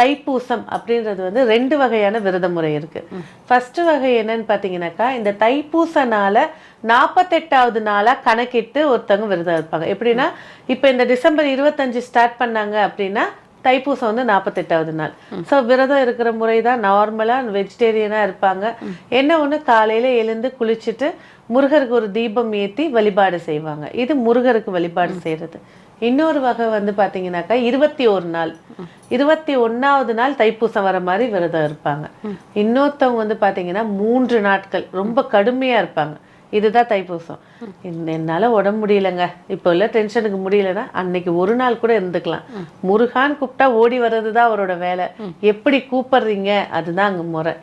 தைப்பூசம் அப்படின்றது வந்து ரெண்டு வகையான விரத முறை இருக்கு. ஃபர்ஸ்ட் வகை என்னன்னு பார்த்தீங்கன்னாக்கா இந்த தைப்பூச நாளை நாற்பத்தெட்டாவது நாளாக கணக்கிட்டு ஒருத்தவங்க விரதம் இருப்பாங்க. எப்படின்னா இப்போ இந்த டிசம்பர் இருபத்தஞ்சு ஸ்டார்ட் பண்ணாங்க அப்படின்னா தைப்பூசம் வந்து நாற்பத்தெட்டாவது நாள். ஸோ விரதம் இருக்கிற முறை தான் நார்மலாக வெஜிடேரியனாக இருப்பாங்க. என்ன ஒன்று காலையில் எழுந்து குளிச்சுட்டு முருகருக்கு ஒரு தீபம் ஏற்றி வழிபாடு செய்வாங்க. இது முருகருக்கு வழிபாடு செய்கிறது இன்னொரு வகை வந்து பார்த்தீங்கன்னாக்கா இருபத்தி ஒரு நாள். இருபத்தி ஒன்றாவது நாள் தைப்பூசம் வர மாதிரி விரதம் இருப்பாங்க. இன்னொருத்தவங்க வந்து பார்த்தீங்கன்னா மூன்று நாட்கள் ரொம்ப கடுமையாக இருப்பாங்க. இதுதான் தைப்பூசம். என்னால் உடம்பு முடியலங்க. இப்போ உள்ள டென்ஷனுக்கு முடியலன்னா அன்னைக்கு ஒரு நாள் கூட இருந்துக்கலாம். முருகான் கூப்பிட்டா ஓடி வர்றது தான் அவரோட வேலை. எப்படி கூப்பிடுறீங்க? அதுதான் அங்கே முறை.